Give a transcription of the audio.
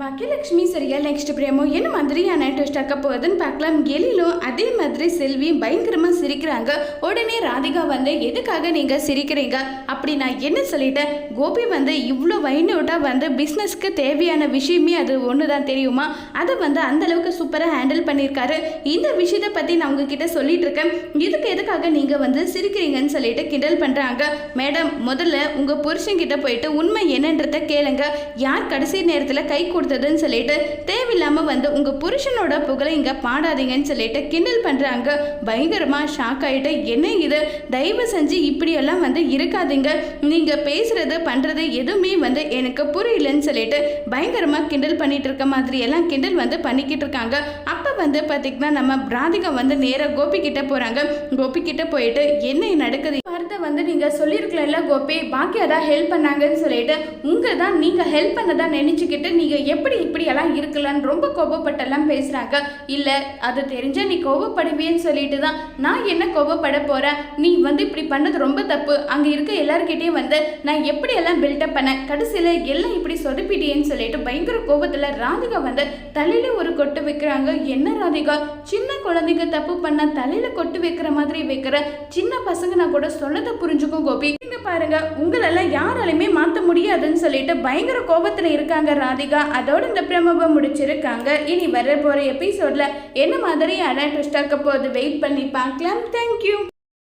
பாக்கியலக்ஷ்மி சரியா நெக்ஸ்ட் பிரேமோ என்ன மாதிரியான ட்விஸ்ட் ஆக்க போகுதுன்னு பார்க்கலாம். எலிலும் அதே மாதிரி செல்வி பயங்கரமாக சிரிக்கிறாங்க. உடனே ராதிகா வந்து எதுக்காக நீங்கள் சிரிக்கிறீங்க? அப்படி நான் என்ன சொல்லிட்டேன்? கோபி வந்து இவ்வளோ வைனோட்டா வந்து பிஸ்னஸ்க்கு தேவையான விஷயமே அது ஒன்று தான் தெரியுமா? அதை வந்து அந்த அளவுக்கு சூப்பராக ஹேண்டில் பண்ணியிருக்காரு. இந்த விஷயத்தை பற்றி நான் உங்ககிட்ட சொல்லிட்டு இருக்கேன். இதுக்கு எதுக்காக நீங்கள் வந்து சிரிக்கிறீங்கன்னு சொல்லிட்டு கிண்டல் பண்ணுறாங்க மேடம் முதல்ல உங்கள் புருஷன்கிட்ட போயிட்டு உண்மை என்னன்றதை கேளுங்க. யார் கடைசி நேரத்தில் கை கொடுத்ததுன்னு சொல்லிட்டு தேவையில்லாமல் வந்து உங்கள் புருஷனோட புகழை இங்கே பாடாதீங்கன்னு சொல்லிட்டு கிண்டல் பண்ணுறாங்க பயங்கரமாக ஷாக் ஆகிட்டு என்ன இது? தயவு செஞ்சு இப்படியெல்லாம் வந்து இருக்காதீங்க. நீங்கள் பேசுகிறது பண்ணுறது எதுவுமே வந்து எனக்கு புரியலன்னு சொல்லிட்டு பயங்கரமாக கிண்டல் பண்ணிகிட்டு இருக்க மாதிரி எல்லாம் கிண்டல் வந்து பண்ணிக்கிட்டு இருக்காங்க. அப்போ வந்து பார்த்திங்கன்னா நம்ம ராதிகா வந்து நேராக கோபி போகிறாங்க கோபி போயிட்டு என்ன நடக்குது? வார்த்தை வந்து நீங்கள் சொல்லியிருக்கலாம்ல கோபி பாக்கியா தான் ஹெல்ப் பண்ணாங்கன்னு சொல்லிட்டு உங்கள் தான் நீங்கள் ஹெல்ப் பண்ணதா நினச்சிக்கிட்டு நீங்கள் எப்படி இப்படியெல்லாம் இருக்கலாம்னு ரொம்ப கோபப்பட்டெல்லாம் பேசுகிறாங்க இல்லை அது தெரிஞ்சால் நீ கோபப்படுவேன்னு சொல்லிட்டு தான் நான் என்ன கோபப்பட போகிறேன் நீ வந்து இப்படி பண்ணது ரொம்ப தப்பு. அங்கே இருக்க எல்லாருக்கிட்டேயும் வந்து நான் எப்படியெல்லாம் பில்டப் பண்ணேன்? கடைசியில் எல்லாம் இப்படி சொதப்பிட்டியேன்னு சொல்லிட்டு பயங்கர கோபத்தில் ராதிகா வந்து தலையில் ஒரு கொட்டு வைக்கிறாங்க. என்ன ராதிகா சின்ன குழந்தைங்க தப்பு பண்ணா தலையில கொட்டு வைக்கிற மாதிரி வைக்கிற சின்ன பசங்க நான் கூட சொன்னதை புரிஞ்சுக்கும் கோபி. நீங்க பாருங்க உங்களெல்லாம் யாராலையுமே மாத்த முடியாதுன்னு சொல்லிட்டு பயங்கர கோபத்துல இருக்காங்க ராதிகா. அதோட இந்த பிரமபம் முடிச்சிருக்காங்க. இனி வர போற எபிசோட்ல என்ன மாதிரி ட்விஸ்ட் ஆக்க போகுது வெயிட் பண்ணி பார்க்கலாம். தேங்க்யூ